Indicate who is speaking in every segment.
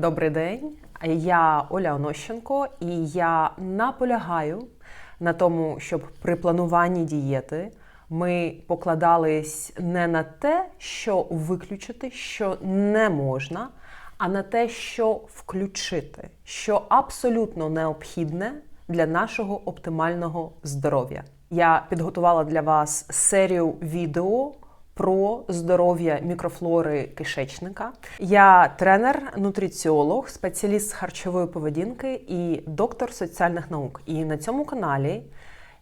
Speaker 1: Добрий день. Я Оля Онощенко, і я наполягаю на тому, щоб при плануванні дієти ми покладались не на те, що виключити, що не можна, а на те, що включити, що абсолютно необхідне для нашого оптимального здоров'я. Я підготувала для вас серію відео про здоров'я мікрофлори кишечника. Я тренер, нутриціолог, спеціаліст з харчової поведінки і доктор соціальних наук. І на цьому каналі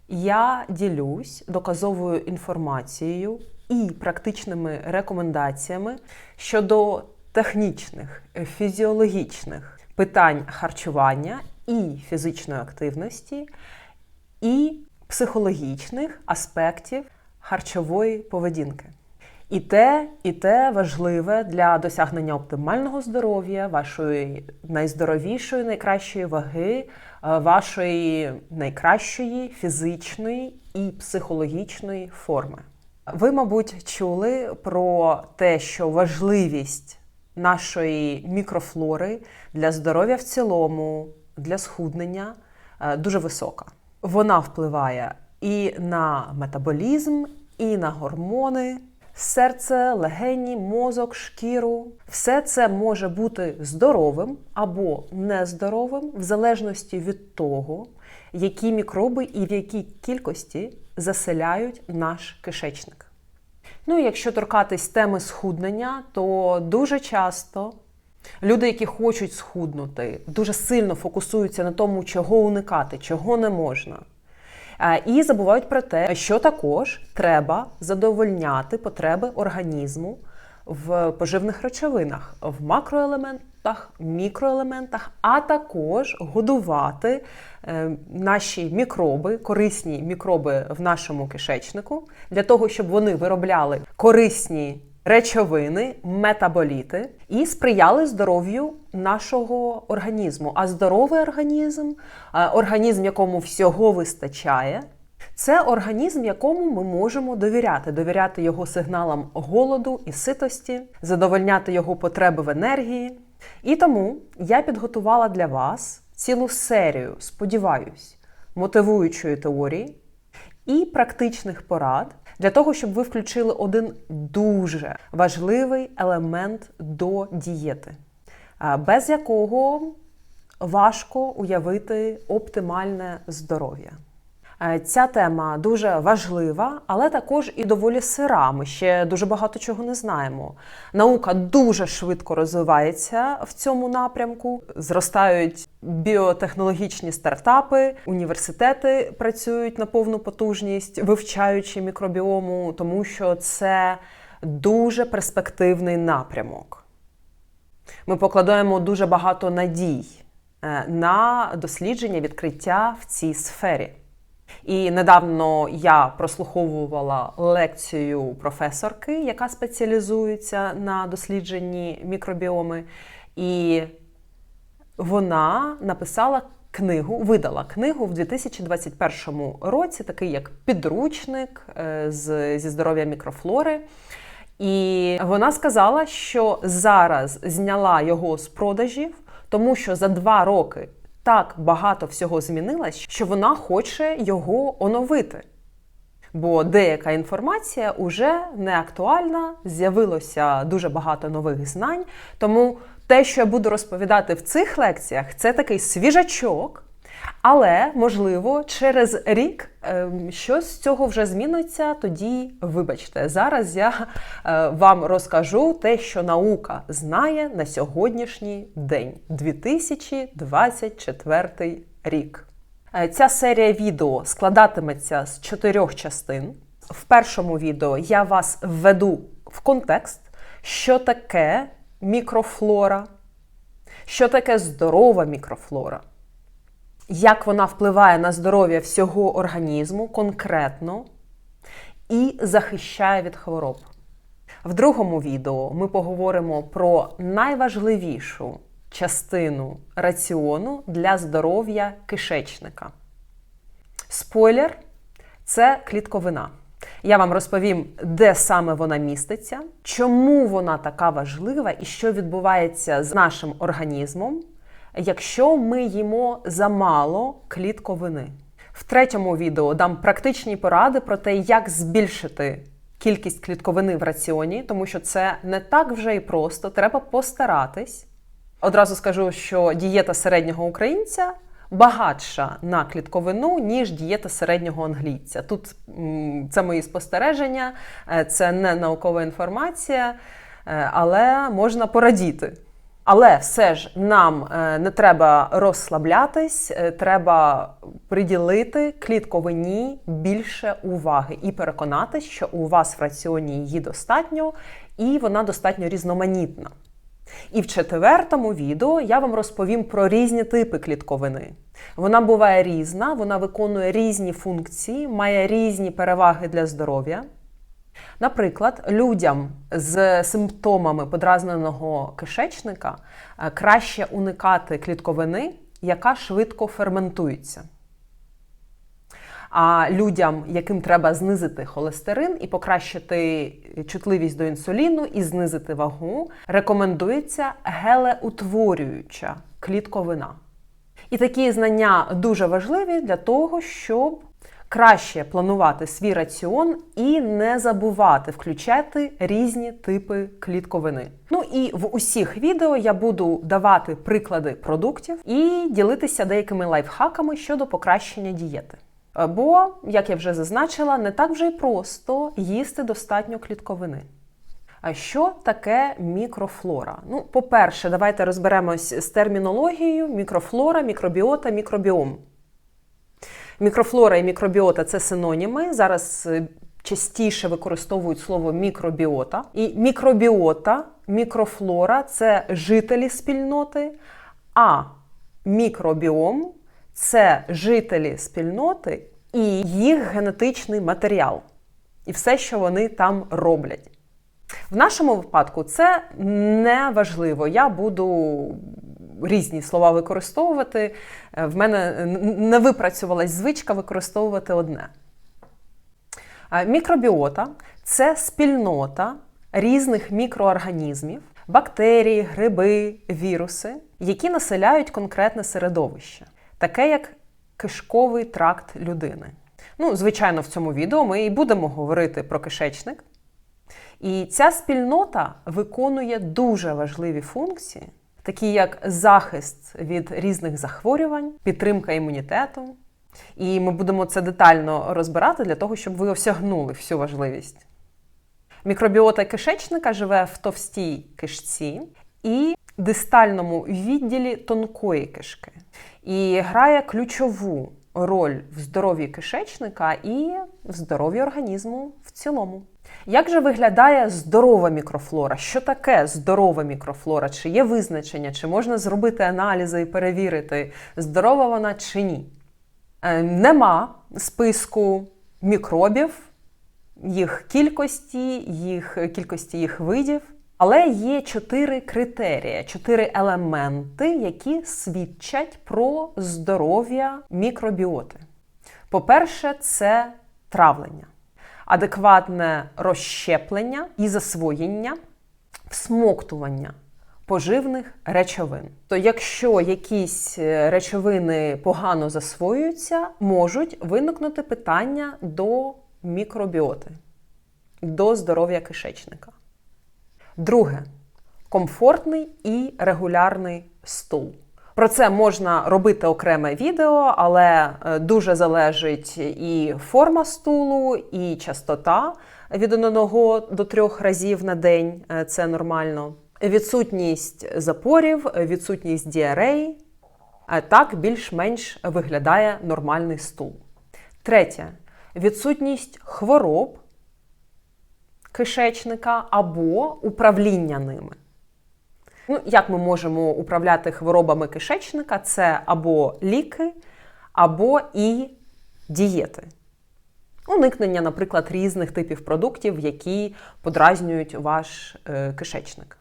Speaker 1: я ділюсь доказовою інформацією і практичними рекомендаціями щодо технічних, фізіологічних питань харчування і фізичної активності, і психологічних аспектів харчової поведінки. І те, і те важливе для досягнення оптимального здоров'я, вашої найздоровішої, найкращої ваги, е, вашої найкращої фізичної і психологічної форми. Ви, мабуть, чули про те, що важливість нашої мікрофлори для здоров'я в цілому, для схуднення е, дуже висока. Вона впливає і на метаболізм, і на гормони серце, легені, мозок, шкіру. Все це може бути здоровим або нездоровим, в залежності від того, які мікроби і в якій кількості заселяють наш кишечник. Ну якщо торкатись теми схуднення, то дуже часто люди, які хочуть схуднути, дуже сильно фокусуються на тому, чого уникати, чого не можна. І забувають про те, що також треба задовольняти потреби організму в поживних речовинах, в макроелементах, мікроелементах, а також годувати е, наші мікроби, корисні мікроби в нашому кишечнику, для того, щоб вони виробляли корисні речовини, метаболіти і сприяли здоров'ю нашого організму. А здоровий організм, організм, якому всього вистачає. Це організм, якому ми можемо довіряти, довіряти його сигналам голоду і ситості, задовольняти його потреби в енергії. І тому я підготувала для вас цілу серію, сподіваюсь, мотивуючої теорії і практичних порад, для того, щоб ви включили один дуже важливий елемент до дієти, без якого важко уявити оптимальне здоров'я. Е, ця тема дуже важлива, але також і доволі сира. Ми ще дуже багато чого не знаємо. Наука дуже швидко розвивається в цьому напрямку. Зростають біотехнологічні стартапи, університети працюють на повну потужність, вивчаючи мікробіому, тому що це дуже перспективний напрямок. Ми покладаємо дуже багато надій е, на дослідження відкриття в цій сфері. І недавно я прослуховувала лекцію професорки, яка спеціалізується на дослідженні мікробіоми, і вона написала книгу, видала книгу в 2021 році, такий як підручник е, з, зі здоров'я мікрофлори. І вона сказала, що зараз зняла його з продажів, тому що за два роки так багато всього змінилось, що вона хоче його оновити. Бо деяка інформація вже не актуальна, з'явилося дуже багато нових знань. Тому те, що я буду розповідати в цих лекціях, це такий свіжачок, але, можливо, через рік ем, щось з цього вже зміниться. Тоді, вибачте, зараз я е, вам розкажу те, що наука знає на сьогоднішній день 2024 рік. Е, ця серія відео складатиметься з чотирьох частин. В першому відео я вас введу в контекст, що таке мікрофлора, що таке здорова мікрофлора як вона впливає на здоров'я всього організму конкретно і захищає від хвороб. В другому відео ми поговоримо про найважливішу частину раціону для здоров'я кишечника. Спойлер це клітковина. Я вам розповім, де саме вона міститься, чому вона така важлива і що відбувається з нашим організмом, якщо ми їмо замало клітковини. В третьому відео дам практичні поради про те, як збільшити кількість клітковини в раціоні, тому що це не так вже і просто, треба постаратись. Одразу скажу, що дієта середнього українця багатша на клітковину, ніж дієта середнього англійця. Тут це мої спостереження, е, це не наукова інформація, е, але можна порадіти. Але все ж нам е, не треба розслаблятись, е, треба приділити клітковині більше уваги і переконатись, що у вас в раціоні її достатньо і вона достатньо різноманітна. І в четвертому відео я вам розповім про різні типи клітковини. Вона буває різна, вона виконує різні функції, має різні переваги для здоров'я. Наприклад, людям з симптомами подразненого кишечника е, краще уникати клітковини, яка швидко ферментується. А людям, яким треба знизити холестерин і покращити чутливість до інсуліну і знизити вагу, рекомендується гелеутворююча клітковина. І такі знання дуже важливі для того, щоб краще планувати свій раціон і не забувати включати різні типи клітковини. Ну і в усіх відео я буду давати приклади продуктів і ділитися деякими лайфхаками щодо покращення дієти. Бо, як я вже зазначила, не так вже й просто їсти достатньо клітковини. А що таке мікрофлора? Ну, по-перше, давайте розберемось з термінологією: мікрофлора, мікробіота, мікробіом. Мікрофлора і мікробіота це синоніми. Зараз е, частіше використовують слово мікробіота. І мікробіота, мікрофлора це жителі спільноти, а мікробіом це жителі спільноти і їх генетичний матеріал, і все, що вони там роблять. В нашому випадку це не важливо. Я буду різні слова використовувати. В мене не випрацювалась звичка використовувати одне. Мікробіота це спільнота різних мікроорганізмів, бактерії, гриби, віруси, які населяють конкретне середовище, таке як кишковий тракт людини. Ну, звичайно, в цьому відео ми і будемо говорити про кишечник. І ця спільнота виконує дуже важливі функції, такі як захист від різних захворювань, підтримка імунітету. І ми будемо це детально розбирати для того, щоб ви осягнули всю важливість. Мікробіота кишечника живе в товстій кишці і дистальному відділі тонкої кишки. І грає ключову роль в здоров'ї кишечника і в здоров'ї організму в цілому. Як же виглядає здорова мікрофлора? Що таке здорова мікрофлора? Чи є визначення, чи можна зробити аналізи і перевірити, здорова вона чи ні? Е, нема списку мікробів, їх кількості, їх кількості їх видів. Але є чотири критерії, чотири елементи, які свідчать про здоров'я мікробіоти. По-перше, це травлення, адекватне розщеплення і засвоєння, всмоктування поживних речовин. То якщо якісь е, речовини погано засвоюються, можуть виникнути питання до мікробіоти, до здоров'я кишечника. Друге комфортний і регулярний стул. Про це можна робити окреме відео, але е, дуже залежить і форма стулу, і частота від 1 до 3 разів на день е, це нормально. Відсутність запорів, відсутність діарей. Так більш-менш виглядає нормальний стул. Третє відсутність хвороб кишечника або управління ними. Ну, Як ми можемо управляти хворобами кишечника? Це або ліки, або і дієти. Уникнення, наприклад, різних типів продуктів, які подразнюють ваш е, кишечник.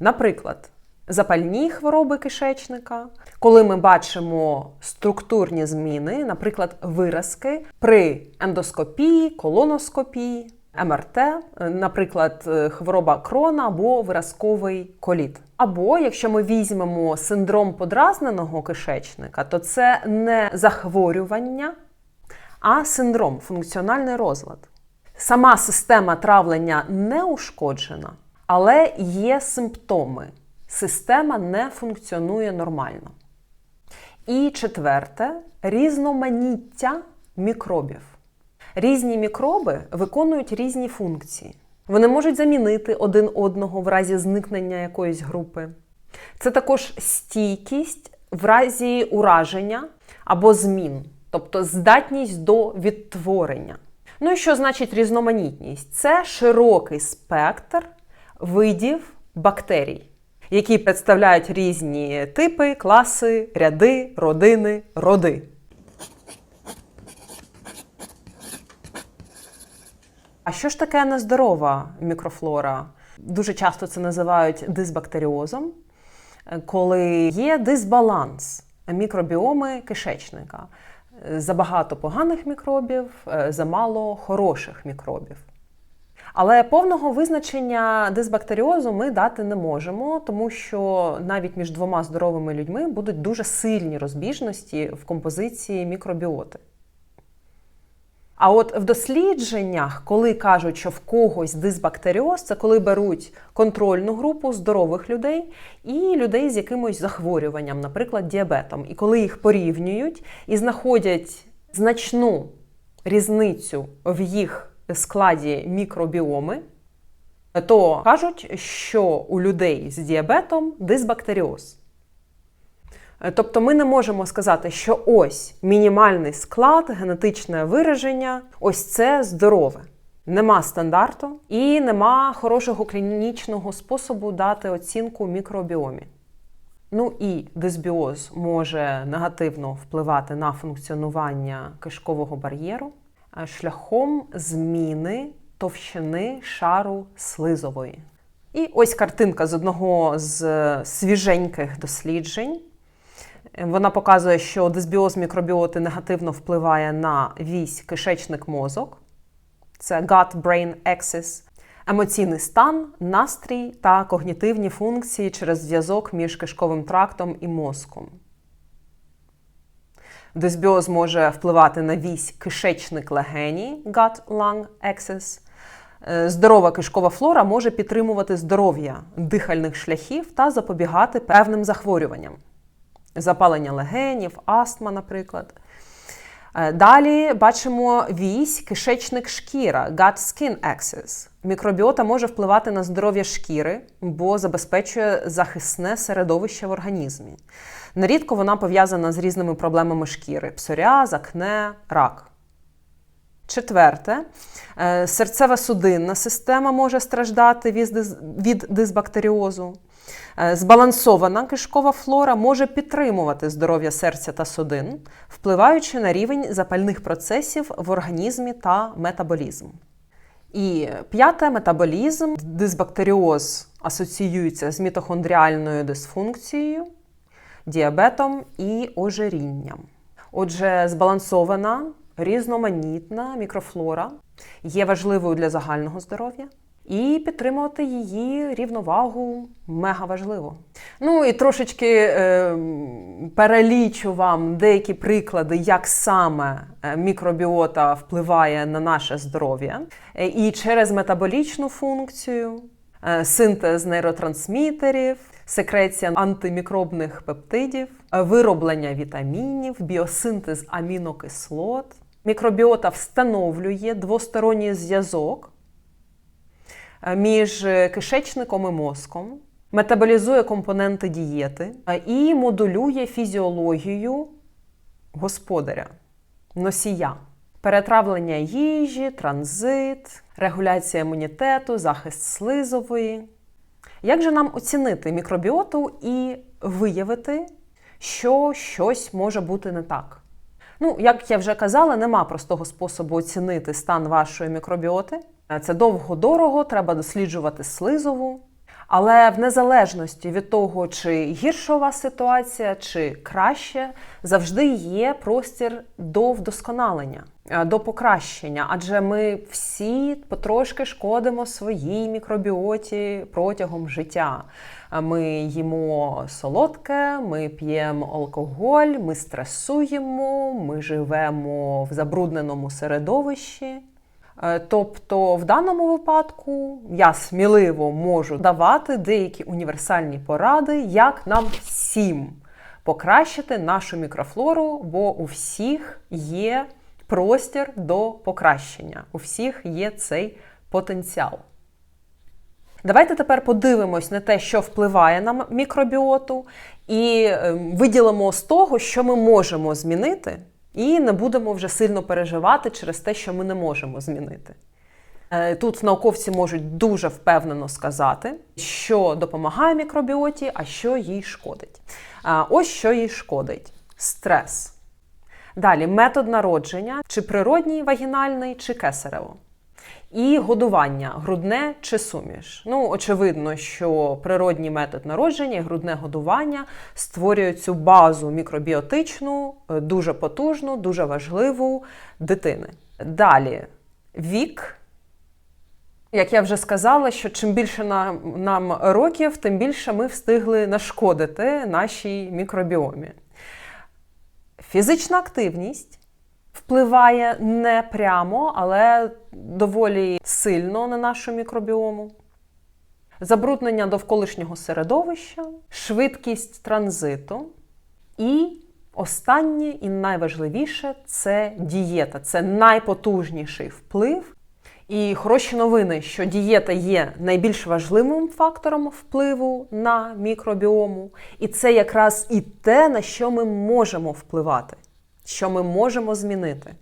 Speaker 1: Наприклад, запальні хвороби кишечника, коли ми бачимо структурні зміни, наприклад, виразки при ендоскопії, колоноскопії, МРТ, наприклад, е, хвороба крона або виразковий коліт. Або якщо ми візьмемо синдром подразненого кишечника, то це не захворювання, а синдром, функціональний розлад. Сама система травлення не ушкоджена, але є симптоми. Система не функціонує нормально. І четверте різноманіття мікробів. Різні мікроби виконують різні функції. Вони можуть замінити один одного в разі зникнення якоїсь групи. Це також стійкість в разі ураження або змін, тобто здатність до відтворення. Ну і що значить різноманітність? Це широкий спектр видів бактерій, які представляють різні типи, класи, ряди, родини, роди. А що ж таке нездорова мікрофлора? Дуже часто це називають дисбактеріозом, коли є дисбаланс мікробіоми кишечника. Забагато поганих мікробів, замало хороших мікробів. Але повного визначення дисбактеріозу ми дати не можемо, тому що навіть між двома здоровими людьми будуть дуже сильні розбіжності в композиції мікробіоти. А от в дослідженнях, коли кажуть, що в когось дисбактеріоз, це коли беруть контрольну групу здорових людей і людей з якимось захворюванням, наприклад, діабетом. І коли їх порівнюють і знаходять значну різницю в їх складі мікробіоми, то кажуть, що у людей з діабетом дисбактеріоз. Тобто ми не можемо сказати, що ось мінімальний склад, генетичне вираження, ось це здорове. Нема стандарту і нема хорошого клінічного способу дати оцінку мікробіомі. Ну і дисбіоз може негативно впливати на функціонування кишкового бар'єру шляхом зміни товщини шару слизової. І ось картинка з одного з свіженьких досліджень. Вона показує, що дисбіоз мікробіоти негативно впливає на вісь кишечник-мозок, це gut-brain axis, емоційний стан, настрій та когнітивні функції через зв'язок між кишковим трактом і мозком. Дисбіоз може впливати на вісь кишечник-легені, gut-lung axis. Здорова кишкова флора може підтримувати здоров'я дихальних шляхів та запобігати певним захворюванням запалення легенів, астма, наприклад. Далі бачимо вісь, кишечник шкіра, gut skin axis. Мікробіота може впливати на здоров'я шкіри, бо забезпечує захисне середовище в організмі. Нерідко вона пов'язана з різними проблемами шкіри: псоріаз, акне, рак. Четверте, серцева судинна система може страждати від дисбактеріозу. Збалансована кишкова флора може підтримувати здоров'я серця та судин, впливаючи на рівень запальних процесів в організмі та метаболізм. І п'яте метаболізм. Дисбактеріоз асоціюється з мітохондріальною дисфункцією, діабетом і ожирінням. Отже, збалансована, різноманітна мікрофлора є важливою для загального здоров'я. І підтримувати її рівновагу мега важливо. Ну і трошечки е, перелічу вам деякі приклади, як саме е, мікробіота впливає на наше здоров'я. Е, і через метаболічну функцію, е, синтез нейротрансмітерів, секреція антимікробних пептидів, вироблення вітамінів, біосинтез амінокислот. Мікробіота встановлює двосторонній зв'язок між кишечником і мозком, метаболізує компоненти дієти і модулює фізіологію господаря, носія. Перетравлення їжі, транзит, регуляція імунітету, захист слизової. Як же нам оцінити мікробіоту і виявити, що щось може бути не так? Ну, як я вже казала, нема простого способу оцінити стан вашої мікробіоти. Це довго дорого, треба досліджувати слизову. Але в незалежності від того, чи гірша у вас ситуація, чи краще, завжди є простір до вдосконалення, е, до покращення. Адже ми всі потрошки шкодимо своїй мікробіоті протягом життя. Е, Ми їмо солодке, ми п'ємо алкоголь, ми стресуємо, ми живемо в забрудненому середовищі. Е, Тобто, в даному випадку я сміливо можу давати деякі універсальні поради, як нам всім покращити нашу мікрофлору, бо у всіх є простір до покращення, у всіх є цей потенціал. Давайте тепер подивимось на те, що впливає на мікробіоту, і е, виділимо з того, що ми можемо змінити, і не будемо вже сильно переживати через те, що ми не можемо змінити. Е, Тут науковці можуть дуже впевнено сказати, що допомагає мікробіоті, а що їй шкодить. Ось що їй шкодить: стрес. Далі метод народження, чи природній вагінальний, чи кесарево. І годування грудне чи суміш. Ну, очевидно, що природній метод народження і грудне годування створюють цю базу мікробіотичну, е, дуже потужну, дуже важливу дитини. Далі вік. Як я вже сказала, що чим більше нам, нам років, тим більше ми встигли нашкодити нашій мікробіомі. Фізична активність впливає не прямо, але доволі сильно на нашу мікробіому. Забруднення довколишнього середовища, швидкість транзиту. І останнє і найважливіше це дієта. Це найпотужніший вплив. І хороші новини, що дієта є найбільш важливим фактором впливу на мікробіому. І це якраз і те, на що ми можемо впливати, що ми можемо змінити.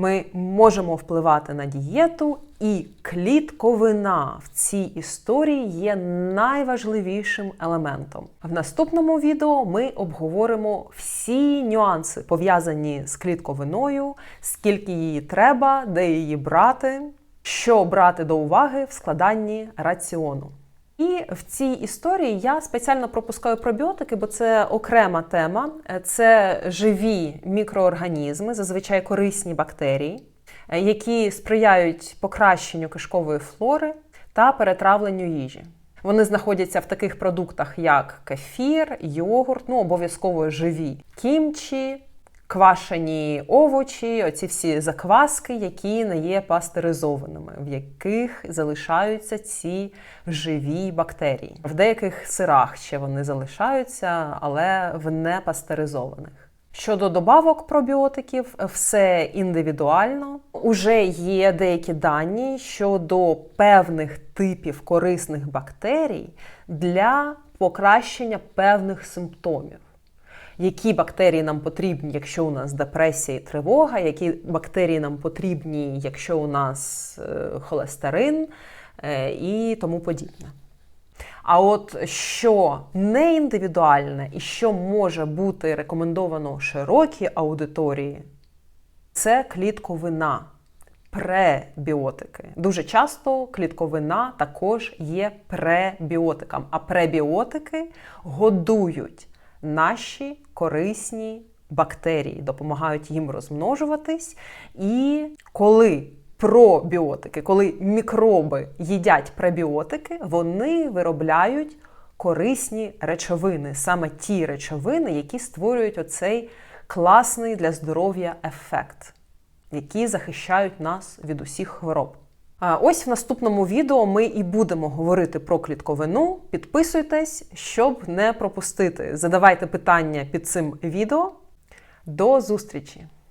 Speaker 1: Ми можемо впливати на дієту, і клітковина в цій історії є найважливішим елементом. В наступному відео ми обговоримо всі нюанси, пов'язані з клітковиною, скільки її треба, де її брати, що брати до уваги в складанні раціону. І в цій історії я спеціально пропускаю пробіотики, бо це окрема тема. Це живі мікроорганізми, зазвичай корисні бактерії, які сприяють покращенню кишкової флори та перетравленню їжі. Вони знаходяться в таких продуктах, як кефір, йогурт, ну обов'язково живі кімчі, квашені овочі, оці всі закваски, які не є пастеризованими, в яких залишаються ці живі бактерії. В деяких сирах ще вони залишаються, але в непастеризованих. Щодо добавок пробіотиків, все індивідуально. Уже є деякі дані щодо певних типів корисних бактерій для покращення певних симптомів які бактерії нам потрібні, якщо у нас депресія і тривога, які бактерії нам потрібні, якщо у нас е, холестерин е, і тому подібне. А от що не індивідуальне і що може бути рекомендовано широкій аудиторії, це клітковина, пребіотики. Дуже часто клітковина також є пребіотиком, а пребіотики годують наші корисні бактерії, допомагають їм розмножуватись. І коли пробіотики, коли мікроби їдять пребіотики, вони виробляють корисні речовини, саме ті речовини, які створюють оцей класний для здоров'я ефект, які захищають нас від усіх хвороб. Ось в наступному відео ми і будемо говорити про клітковину. Підписуйтесь, щоб не пропустити. Задавайте питання під цим відео. До зустрічі!